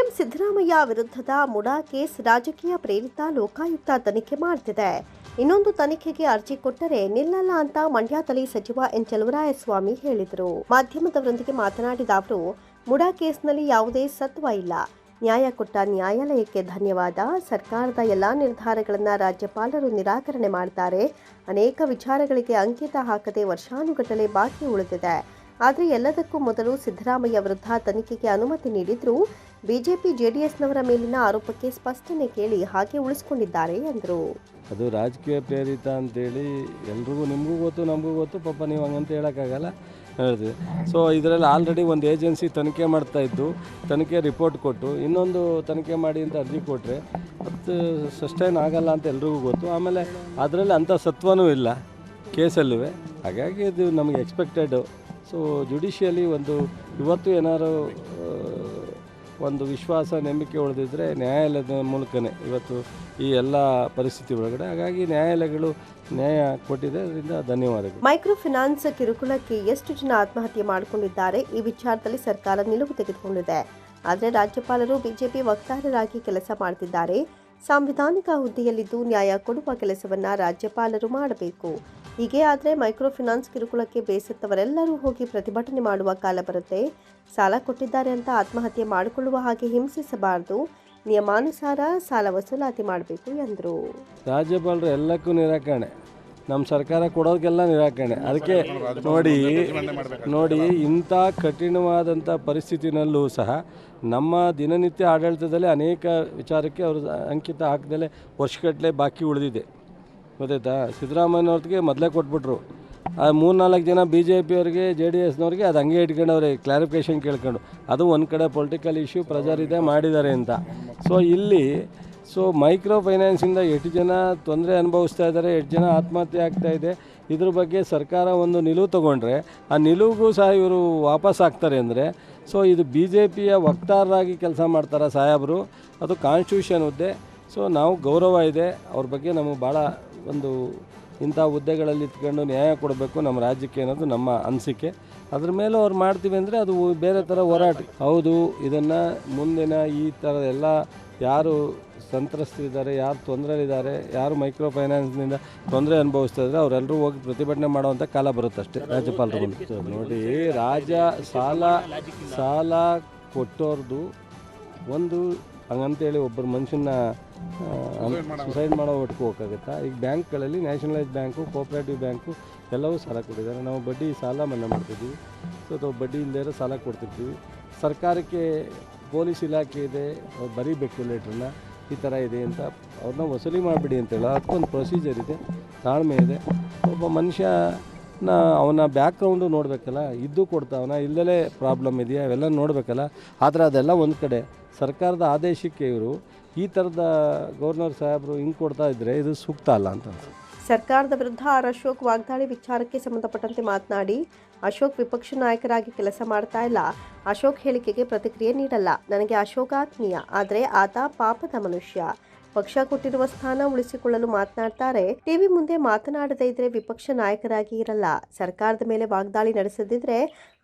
CM Siddaramaiah ವಿರುದ್ಧದ MUDA case ರಾಜಕೀಯ ಪ್ರೇರಿತ ಲೋಕಾಯುಕ್ತ ತನಿಖೆ ಮಾಡ್ತಿದೆ. ಇನ್ನೊಂದು ತನಿಖೆಗೆ ಅರ್ಜಿ ಕೊಟ್ಟರೆ ನಿಲ್ಲಲ್ಲ ಅಂತ ಮಂಡ್ಯ ತಲೆ ಸಚಿವ ಎನ್ ಚಲುವರಾಯಸ್ವಾಮಿ ಹೇಳಿದರು. ಮಾಧ್ಯಮದವರೊಂದಿಗೆ ಮಾತನಾಡಿದ ಅವರು, ಮುಡಾ ಕೇಸ್ನಲ್ಲಿ ಯಾವುದೇ ಸತ್ವ ಇಲ್ಲ. ನ್ಯಾಯ ಕೊಟ್ಟ ನ್ಯಾಯಾಲಯಕ್ಕೆ ಧನ್ಯವಾದ. ಸರ್ಕಾರದ ಎಲ್ಲಾ ನಿರ್ಧಾರಗಳನ್ನು ರಾಜ್ಯಪಾಲರು ನಿರಾಕರಣೆ ಮಾಡ್ತಾರೆ. ಅನೇಕ ವಿಚಾರಗಳಿಗೆ ಅಂಕಿತ ಹಾಕದೆ ವರ್ಷಾನುಗಟ್ಟಲೆ ಬಾಕಿ ಉಳಿದಿದೆ. ಆದರೆ ಎಲ್ಲದಕ್ಕೂ ಮೊದಲು ಸಿದ್ದರಾಮಯ್ಯ ವಿರುದ್ಧ ತನಿಖೆಗೆ ಅನುಮತಿ ನೀಡಿದ್ರು. ಬಿಜೆಪಿ, ಜೆಡಿಎಸ್ನವರ ಮೇಲಿನ ಆರೋಪಕ್ಕೆ ಸ್ಪಷ್ಟನೆ ಕೇಳಿ ಹಾಗೆ ಉಳಿಸಿಕೊಂಡಿದ್ದಾರೆ ಎಂದರು. ಅದು ರಾಜಕೀಯ ಪ್ರೇರಿತ ಅಂತೇಳಿ ಎಲ್ರಿಗೂ ನಿಮಗೂ ಗೊತ್ತು, ನಮಗೂ ಗೊತ್ತು. ಪಾಪ ನೀವು ಹಂಗಂತ ಹೇಳೋಕ್ಕಾಗಲ್ಲ ಹೇಳ್ತೀವಿ. ಸೊ ಇದರಲ್ಲಿ ಆಲ್ರೆಡಿ ಒಂದು ಏಜೆನ್ಸಿ ತನಿಖೆ ಮಾಡ್ತಾ ಇದ್ದು, ತನಿಖೆ ರಿಪೋರ್ಟ್ ಕೊಟ್ಟು, ಇನ್ನೊಂದು ತನಿಖೆ ಮಾಡಿ ಅಂತ ಅರ್ಜಿ ಕೊಟ್ಟರೆ ಅದು ಸಸ್ಟೈನ್ ಆಗಲ್ಲ ಅಂತ ಎಲ್ರಿಗೂ ಗೊತ್ತು. ಆಮೇಲೆ ಅದರಲ್ಲಿ ಅಂಥ ಸತ್ವನೂ ಇಲ್ಲ ಕೇಸಲ್ಲೂ ಹಾಗಾಗಿ ಇದು ನಮಗೆ ಎಕ್ಸ್ಪೆಕ್ಟೆಡು ಸೊ ಜುಡಿಷಿಯಲಿ ಒಂದು ಇವತ್ತು ಏನಾದ್ರು ಒಂದು ವಿಶ್ವಾಸ ನಂಬಿಕೆ ಉಳಿದಿದ್ದರೆ ನ್ಯಾಯಾಲಯದ ಮೂಲಕನೇ ಇವತ್ತು ಈ ಎಲ್ಲ ಪರಿಸ್ಥಿತಿ ಒಳಗಡೆ. ಹಾಗಾಗಿ ನ್ಯಾಯಾಲಯಗಳು ನ್ಯಾಯ ಕೊಟ್ಟಿದೆ, ಅದರಿಂದ ಧನ್ಯವಾದಗಳು. ಮೈಕ್ರೋ ಫಿನಾನ್ಸ್ ಕಿರುಕುಳಕ್ಕೆ ಎಷ್ಟು ಜನ ಆತ್ಮಹತ್ಯೆ ಮಾಡಿಕೊಂಡಿದ್ದಾರೆ ಈ ವಿಚಾರದಲ್ಲಿ ಸರ್ಕಾರ ನಿಲುವು ತೆಗೆದುಕೊಂಡಿದೆ. ಆದರೆ ರಾಜ್ಯಪಾಲರು ಬಿಜೆಪಿ ವಕ್ತಾರರಾಗಿ ಕೆಲಸ ಮಾಡ್ತಿದ್ದಾರೆ. ಸಾಂವಿಧಾನಿಕ ಹುದ್ದೆಯಲ್ಲಿದ್ದು ನ್ಯಾಯ ಕೊಡುವ ಕೆಲಸವನ್ನು ರಾಜ್ಯಪಾಲರು ಮಾಡಬೇಕು. ಹೀಗೆ ಆದರೆ ಮೈಕ್ರೋ ಫಿನಾನ್ಸ್ ಕಿರುಕುಳಕ್ಕೆ ಬೇಸತ್ತವರೆಲ್ಲರೂ ಹೋಗಿ ಪ್ರತಿಭಟನೆ ಮಾಡುವ ಕಾಲ ಬರುತ್ತೆ. ಸಾಲ ಕೊಟ್ಟಿದ್ದಾರೆ ಅಂತ ಆತ್ಮಹತ್ಯೆ ಮಾಡಿಕೊಳ್ಳುವ ಹಾಗೆ ಹಿಂಸಿಸಬಾರದು. ನಿಯಮಾನುಸಾರ ಸಾಲ ವಸೂಲಾತಿ ಮಾಡಬೇಕು ಎಂದರು. ರಾಜ್ಯಪಾಲರು ಎಲ್ಲಕ್ಕೂ ನಿರಾಕರಣೆ. ನಮ್ಮ ಸರ್ಕಾರ ಕೊಡೋದಕ್ಕೆಲ್ಲ ನಿರಾಕರಣೆ. ಅದಕ್ಕೆ ನೋಡಿ ನೋಡಿ, ಇಂಥ ಕಠಿಣವಾದಂಥ ಪರಿಸ್ಥಿತಿನಲ್ಲೂ ಸಹ ನಮ್ಮ ದಿನನಿತ್ಯ ಆಡಳಿತದಲ್ಲಿ ಅನೇಕ ವಿಚಾರಕ್ಕೆ ಅವರು ಅಂಕಿತ ಹಾಕದಲ್ಲೇ ವರ್ಷಗಟ್ಟಲೆ ಬಾಕಿ ಉಳಿದಿದೆ. ಗೊತ್ತಾಯ್ತಾ? ಸಿದ್ದರಾಮಯ್ಯನವ್ರಿಗೆ ಮೊದಲೇ ಕೊಟ್ಬಿಟ್ರು. ಆ ಮೂರು ನಾಲ್ಕು ಜನ ಬಿ ಜೆ ಪಿಯವ್ರಿಗೆ ಜೆ ಡಿ ಎಸ್ನವ್ರಿಗೆ ಅದು ಹಂಗೆ ಇಟ್ಕೊಂಡವ್ರೆ ಕ್ಲಾರಿಫಿಕೇಷನ್ ಕೇಳ್ಕೊಂಡು. ಅದು ಒಂದು ಕಡೆ ಪೊಲಿಟಿಕಲ್ ಇಶ್ಯೂ ಪ್ರಜಾರಿದೆ ಮಾಡಿದ್ದಾರೆ ಅಂತ. ಸೊ ಇಲ್ಲಿ ಸೊ ಮೈಕ್ರೋ ಫೈನಾನ್ಸಿಂದ ಎಷ್ಟು ಜನ ತೊಂದರೆ ಅನುಭವಿಸ್ತಾ ಇದ್ದಾರೆ, ಎಷ್ಟು ಜನ ಆತ್ಮಹತ್ಯೆ ಆಗ್ತಾ ಇದೆ, ಇದ್ರ ಬಗ್ಗೆ ಸರ್ಕಾರ ಒಂದು ನಿಲುವು ತಗೊಂಡ್ರೆ, ಆ ನಿಲುವಿಗೂ ಸಹ ಇವರು ವಾಪಸ್ ಆಗ್ತಾರೆ ಅಂದರೆ ಸೊ ಇದು ಬಿ ಜೆ ಪಿಯ ವಕ್ತಾರರಾಗಿ ಕೆಲಸ ಮಾಡ್ತಾರೆ ಸಾಹೇಬರು? ಅದು ಕಾನ್ಸ್ಟಿಟ್ಯೂಷನ್ ಹುದ್ದೆ. ಸೊ ನಾವು ಗೌರವ ಇದೆ, ಅವ್ರ ಬಗ್ಗೆ ನಮಗೆ ಭಾಳ ಒಂದು ಇಂಥ ಹುದ್ದೆಗಳಲ್ಲಿ ಇಟ್ಕೊಂಡು ನ್ಯಾಯ ಕೊಡಬೇಕು ನಮ್ಮ ರಾಜ್ಯಕ್ಕೆ ಅನ್ನೋದು ನಮ್ಮ ಅನಿಸಿಕೆ. ಅದ್ರ ಮೇಲೆ ಅವ್ರು ಮಾಡ್ತೀವಿ ಅಂದರೆ ಅದು ಬೇರೆ ಥರ ಹೋರಾಟ. ಹೌದು, ಇದನ್ನು ಮುಂದಿನ ಈ ಥರ ಎಲ್ಲ ಯಾರು ಸಂತ್ರಸ್ತರಿದ್ದಾರೆ ಯಾರು ತೊಂದರೆಲಿದ್ದಾರೆ ಯಾರು ಮೈಕ್ರೋ ಫೈನಾನ್ಸ್ನಿಂದ ತೊಂದರೆ ಅನುಭವಿಸ್ತಾ ಇದ್ದಾರೆ ಅವರೆಲ್ಲರೂ ಹೋಗಿ ಪ್ರತಿಭಟನೆ ಮಾಡುವಂಥ ಕಾಲ ಬರುತ್ತೆ ಅಷ್ಟೇ ರಾಜ್ಯಪಾಲರು ನೋಡಿ, ರಾಜ ಸಾಲ ಸಾಲ ಕೊಟ್ಟೋರ್ದು ಒಂದು ಹಂಗಂತೇಳಿ ಒಬ್ಬರು ಮನುಷ್ಯನ ಸುಸೈಡ್ ಮಾಡೋ ಒಟ್ಟಿಗೆ ಹೋಗೋಕ್ಕಾಗುತ್ತಾ? ಈಗ ಬ್ಯಾಂಕ್ಗಳಲ್ಲಿ ನ್ಯಾಷನಲೈಸ್ ಬ್ಯಾಂಕು ಕೋಆಪ್ರೇಟಿವ್ ಬ್ಯಾಂಕು ಎಲ್ಲವೂ ಸಾಲ ಕೊಟ್ಟಿದ್ದಾರೆ. ನಾವು ಬಡ್ಡಿ ಸಾಲ ಮನ್ನಾ ಮಾಡ್ತಿದ್ದೀವಿ. ಸೊ ಅಥವಾ ಬಡ್ಡಿ ಇಲ್ಲದೇ ಇರೋ ಸಾಲ ಕೊಡ್ತಿರ್ತೀವಿ. ಸರ್ಕಾರಕ್ಕೆ ಪೊಲೀಸ್ ಇಲಾಖೆ ಇದೆ. ಬರೀ ಬರೀಬೇಕು ಲೆಟ್ರನ್ನ ಈ ಥರ ಇದೆ ಅಂತ ಅವ್ರನ್ನ ವಸೂಲಿ ಮಾಡಿಬಿಡಿ ಅಂತೇಳಿ ಅದಕ್ಕೊಂದು ಪ್ರೊಸೀಜರ್ ಇದೆ. ತಾಳ್ಮೆ ಇದೆ. ಒಬ್ಬ ಮನುಷ್ಯನ ಅವನ ಬ್ಯಾಕ್ಗ್ರೌಂಡು ನೋಡಬೇಕಲ್ಲ ಇದ್ದು ಕೊಡ್ತಾವನ ಇಲ್ಲದಲೇ ಪ್ರಾಬ್ಲಮ್ ಇದೆಯಾ? ಅವೆಲ್ಲ ನೋಡಬೇಕಲ್ಲ. ಆದರೆ ಅದೆಲ್ಲ ಒಂದು ಕಡೆ. ಸರ್ಕಾರದ ಆದೇಶಕ್ಕೆ ಇವರು ಈ ಥರದ ಗವರ್ನರ್ ಸಾಹೇಬರು ಹಿಂಗೆ ಕೊಡ್ತಾ ಇದ್ದರೆ ಇದು ಸೂಕ್ತ ಅಲ್ಲ ಅಂತ ಸರ್ಕಾರದ ವಿರುದ್ಧ ಆರ್ ಅಶೋಕ್ ವಾಗ್ದಾಳಿ ವಿಚಾರಕ್ಕೆ ಸಂಬಂಧಪಟ್ಟಂತೆ ಮಾತನಾಡಿ, ಅಶೋಕ್ ವಿಪಕ್ಷ ನಾಯಕರಾಗಿ ಕೆಲಸ ಮಾಡ್ತಾ ಇಲ್ಲ. ಅಶೋಕ್ ಹೇಳಿಕೆಗೆ ಪ್ರತಿಕ್ರಿಯೆ ನೀಡಲ್ಲ. ನನಗೆ ಅಶೋಕಾತ್ಮೀಯ, ಆದರೆ ಆತ ಪಾಪದ ಮನುಷ್ಯ. ಪಕ್ಷ ಕೊಟ್ಟಿರುವ ಸ್ಥಾನ ಉಳಿಸಿಕೊಳ್ಳಲು ಮಾತನಾಡ್ತಾರೆ. ಟಿವಿ ಮುಂದೆ ಮಾತನಾಡದೇ ಇದ್ರೆ ವಿಪಕ್ಷ ನಾಯಕರಾಗಿ ಇರಲ್ಲ. ಸರ್ಕಾರದ ಮೇಲೆ ವಾಗ್ದಾಳಿ ನಡೆಸದಿದ್ರೆ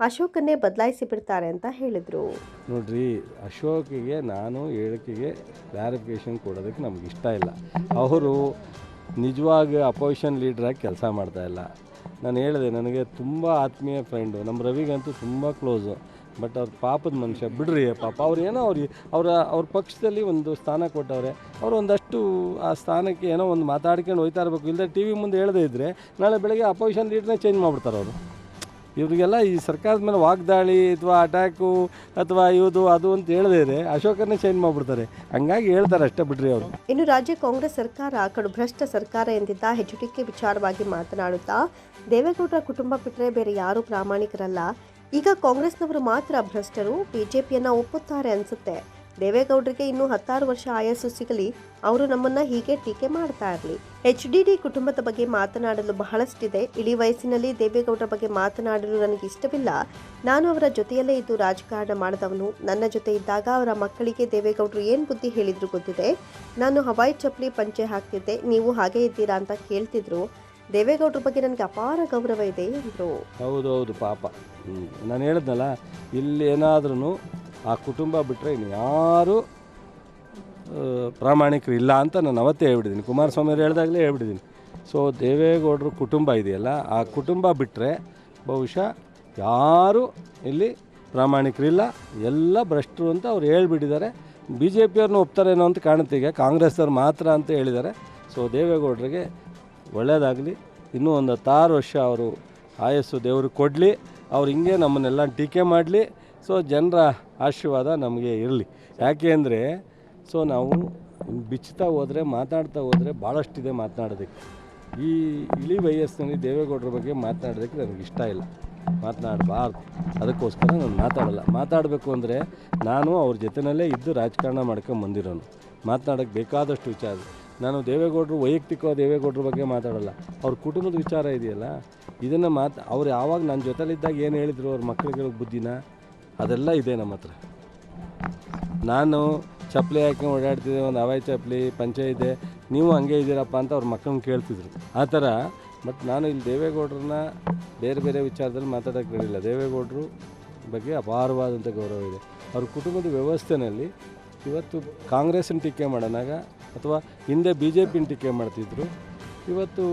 ಅಶೋಕನ್ನೇ ಬದಲಾಯಿಸಿ ಬಿಡ್ತಾರೆ ಅಂತ ಹೇಳಿದ್ರು. ನೋಡ್ರಿ, ಅಶೋಕಿಗೆ ನಾನು ಹೇಳಿಕೆಗೆ ಕ್ಲಾರಿಫಿಕೇಶನ್ ಕೊಡೋದಕ್ಕೆ ನಮ್ಗೆ ಇಷ್ಟ ಇಲ್ಲ. ಅವರು ನಿಜವಾಗಿ ಅಪೋಸಿಷನ್ ಲೀಡ್ರಾಗಿ ಕೆಲಸ ಮಾಡ್ತಾ ಇಲ್ಲ. ನಾನು ಹೇಳಿದೆ, ನನಗೆ ತುಂಬ ಆತ್ಮೀಯ ಫ್ರೆಂಡು ನಮ್ಮ ರವಿಗಂತೂ ತುಂಬ ಕ್ಲೋಸು ಬಟ್ ಅವ್ರ ಪಾಪದ ಮನುಷ್ಯ, ಬಿಡ್ರಿ ಪಾಪ ಅವ್ರು ಏನೋ ಅವ್ರಿಗೆ, ಅವರ, ಅವ್ರ ಪಕ್ಷದಲ್ಲಿ ಒಂದು ಸ್ಥಾನ ಕೊಟ್ಟವ್ರೆ. ಅವ್ರು ಒಂದಷ್ಟು ಆ ಸ್ಥಾನಕ್ಕೆ ಏನೋ ಒಂದು ಮಾತಾಡ್ಕೊಂಡು ಹೋಯ್ತಾ ಇರಬೇಕು. ಇಲ್ಲದೆ ಟಿ ವಿ ಮುಂದೆ ಹೇಳದೇ ಇದ್ದರೆ ನಾಳೆ ಬೆಳಗ್ಗೆ ಅಪೋಸಿಷನ್ ಲೀಡ್ರನ್ನೇ ಚೇಂಜ್ ಮಾಡಿಬಿಡ್ತಾರೆ ಅವರು. ಇವರಿಗೆಲ್ಲ ಈ ಸರ್ಕಾರದ ಮೇಲೆ ವಾಗ್ದಾಳಿ ಅಥವಾ ಅಟ್ಯಾಕು ಅಥವಾ ಇವುದು ಅದು ಅಂತ ಹೇಳದೇ ಇದೆ ಅಶೋಕನೇ ಚೇಂಜ್ ಮಾಡಿಬಿಡ್ತಾರೆ. ಹಂಗಾಗಿ ಹೇಳ್ತಾರೆ ಅಷ್ಟೇ ಬಿಡ್ರಿ ಅವರು. ಇನ್ನು ರಾಜ್ಯ ಕಾಂಗ್ರೆಸ್ ಸರ್ಕಾರ ಕಡು ಭ್ರಷ್ಟ ಸರ್ಕಾರ ಎಂದಿದ್ದ ಟಿಕೆ ವಿಚಾರವಾಗಿ ಮಾತನಾಡುತ್ತಾ ದೇವೇಗೌಡರ ಕುಟುಂಬ ಬಿಟ್ಟರೆ ಬೇರೆ ಯಾರೂ ಪ್ರಾಮಾಣಿಕರಲ್ಲ. ಈಗ ಕಾಂಗ್ರೆಸ್ನವರು ಮಾತ್ರ ಭ್ರಷ್ಟರು, ಬಿಜೆಪಿಯನ್ನ ಒಪ್ಪುತ್ತಾರೆ ಅನಿಸುತ್ತೆ. ದೇವೇಗೌಡರಿಗೆ ಇನ್ನೂ ಹತ್ತಾರು ವರ್ಷ ಆಯಸ್ಸು ಸಿಗಲಿ, ಅವರು ನಮ್ಮನ್ನ ಹೀಗೆ ಟೀಕೆ ಮಾಡ್ತಾ ಇರಲಿ. ಎಚ್ ಡಿ ಡಿ ಕುಟುಂಬದ ಬಗ್ಗೆ ಮಾತನಾಡಲು ಬಹಳಷ್ಟಿದೆ. ಇಳಿ ವಯಸ್ಸಿನಲ್ಲಿ ದೇವೇಗೌಡರ ಬಗ್ಗೆ ಮಾತನಾಡಲು ನನಗೆ ಇಷ್ಟವಿಲ್ಲ. ನಾನು ಅವರ ಜೊತೆಯಲ್ಲೇ ಇದ್ದು ರಾಜಕಾರಣ ಮಾಡಿದವನು. ನನ್ನ ಜೊತೆ ಇದ್ದಾಗ ಅವರ ಮಕ್ಕಳಿಗೆ ದೇವೇಗೌಡರು ಏನು ಬುದ್ಧಿ ಹೇಳಿದ್ರು ಗೊತ್ತಿದೆ? ನಾನು ಹವಾಯಿ ಚಪ್ಪಲಿ ಪಂಚೆ ಹಾಕ್ತಿದ್ದೆ. ನೀವು ಹಾಗೆ ಇದ್ದೀರಾ ಅಂತ ಕೇಳ್ತಿದ್ರು. ದೇವೇಗೌಡರ ಬಗ್ಗೆ ನನಗೆ ಅಪಾರ ಗೌರವ ಇದೆ ಎಂದರು. ಹೌದು ಹೌದು, ಪಾಪ. ನಾನು ಹೇಳಿದ್ನಲ್ಲ ಇಲ್ಲಿ ಏನಾದ್ರೂ ಆ ಕುಟುಂಬ ಬಿಟ್ಟರೆ ಇನ್ನು ಯಾರು ಪ್ರಾಮಾಣಿಕರು ಇಲ್ಲ ಅಂತ ನಾನು ಅವತ್ತೇ ಹೇಳ್ಬಿಟ್ಟಿದ್ದೀನಿ. ಕುಮಾರಸ್ವಾಮಿ ಅವ್ರು ಹೇಳ್ದಾಗಲೇ ಹೇಳ್ಬಿಟ್ಟಿದ್ದೀನಿ. ಸೊ ದೇವೇಗೌಡರು ಕುಟುಂಬ ಇದೆಯಲ್ಲ, ಆ ಕುಟುಂಬ ಬಿಟ್ಟರೆ ಬಹುಶಃ ಯಾರು ಇಲ್ಲಿ ಪ್ರಾಮಾಣಿಕರಿಲ್ಲ ಎಲ್ಲ ಭ್ರಷ್ಟರು ಅಂತ ಅವ್ರು ಹೇಳ್ಬಿಟ್ಟಿದ್ದಾರೆ. ಬಿ ಜೆ ಪಿಯವ್ರನ್ನ ಒಪ್ತಾರೇನೋ ಅಂತ ಕಾಣುತ್ತೆ ಈಗ, ಕಾಂಗ್ರೆಸ್ನವ್ರು ಮಾತ್ರ ಅಂತ ಹೇಳಿದ್ದಾರೆ. ಸೊ ದೇವೇಗೌಡರಿಗೆ ಒಳ್ಳೆಯದಾಗಲಿ ಇನ್ನೂ ಒಂದು ಹತ್ತಾರು ವರ್ಷ ಅವರು ಆಯಸ್ಸು ದೇವರು ಕೊಡಲಿ. ಅವ್ರು ಹಿಂಗೆ ನಮ್ಮನ್ನೆಲ್ಲ ಟೀಕೆ ಮಾಡಲಿ. ಸೊ ಜನರ ಆಶೀರ್ವಾದ ನಮಗೆ ಇರಲಿ. ಯಾಕೆ ಅಂದರೆ, ಸೊ ನಾವು ಬಿಚ್ಚುತ್ತಾ ಹೋದರೆ, ಮಾತಾಡ್ತಾ ಹೋದರೆ ಭಾಳಷ್ಟಿದೆ ಮಾತನಾಡೋದಕ್ಕೆ. ಈ ಇಳಿ ವಯಸ್ಸಿನಲ್ಲಿ ದೇವೇಗೌಡರ ಬಗ್ಗೆ ಮಾತನಾಡೋದಕ್ಕೆ ನನಗೆ ಇಷ್ಟ ಇಲ್ಲ. ಮಾತನಾಡಬಾರ್ದು. ಅದಕ್ಕೋಸ್ಕರ ನಾನು ಮಾತಾಡಲ್ಲ. ಮಾತಾಡಬೇಕು ಅಂದರೆ ನಾನು ಅವ್ರ ಜೊತೆಯಲ್ಲೇ ಇದ್ದು ರಾಜಕಾರಣ ಮಾಡ್ಕೊಂಡು ಬಂದಿರೋನು ಮಾತನಾಡೋಕ್ಕೆ ಬೇಕಾದಷ್ಟು ವಿಚಾರ. ನಾನು ದೇವೇಗೌಡರು ವೈಯಕ್ತಿಕ ದೇವೇಗೌಡರ ಬಗ್ಗೆ ಮಾತಾಡಲ್ಲ. ಅವ್ರ ಕುಟುಂಬದ ವಿಚಾರ ಇದೆಯಲ್ಲ, ಇದನ್ನು ಮಾತು, ಅವ್ರು ಯಾವಾಗ ನನ್ನ ಜೊತೆಲಿದ್ದಾಗ ಏನು ಹೇಳಿದರು ಅವ್ರ ಮಕ್ಕಳಿಗೆ ಬುದ್ಧಿನ? ಅದೆಲ್ಲ ಇದೆ ನಮ್ಮ ಹತ್ರ. ನಾನು ಚಪ್ಪಲಿ ಹಾಕಿ ಓಡಾಡ್ತಿದ್ದೆ, ಒಂದು ಹವಾಯಿ ಚಪ್ಪಲಿ, ಪಂಚೆ ಇದೆ, ನೀವು ಹಂಗೆ ಇದ್ದೀರಪ್ಪ ಅಂತ ಅವ್ರ ಮಕ್ಕಳನ್ನ ಕೇಳ್ತಿದ್ರು. ಆ ಥರ, ಬಟ್ ನಾನು ಇಲ್ಲಿ ದೇವೇಗೌಡರನ್ನ ಬೇರೆ ಬೇರೆ ವಿಚಾರದಲ್ಲಿ ಮಾತಾಡೋಕ್ಕೆ ಬರಲಿಲ್ಲ ದೇವೇಗೌಡರು ಬಗ್ಗೆ ಅಪಾರವಾದಂಥ ಗೌರವ ಇದೆ. ಅವ್ರ ಕುಟುಂಬದ ವ್ಯವಸ್ಥೆಯಲ್ಲಿ ಇವತ್ತು ಕಾಂಗ್ರೆಸ್ನ ಟೀಕೆ ಮಾಡೋಣಾಗ ಅಥವಾ ಹಿಂದೆ ಬಿ ಜೆ ಪಿನ ಟೀಕೆ ಮಾಡ್ತಿದ್ರು. ಇವತ್ತು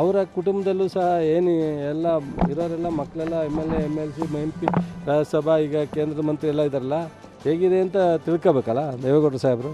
ಅವರ ಕುಟುಂಬದಲ್ಲೂ ಸಹ ಏನು ಎಲ್ಲ ಇರೋರೆಲ್ಲ ಮಕ್ಕಳೆಲ್ಲ M L A, M L C M P, Rajya Sabha, ಈಗ ಕೇಂದ್ರ ಮಂತ್ರಿ ಎಲ್ಲ ಇದ್ದಾರಲ್ಲ, ಹೇಗಿದೆ ಅಂತ ತಿಳ್ಕೋಬೇಕಲ್ಲ ದೇವೇಗೌಡರು ಸಾಹೇಬರು?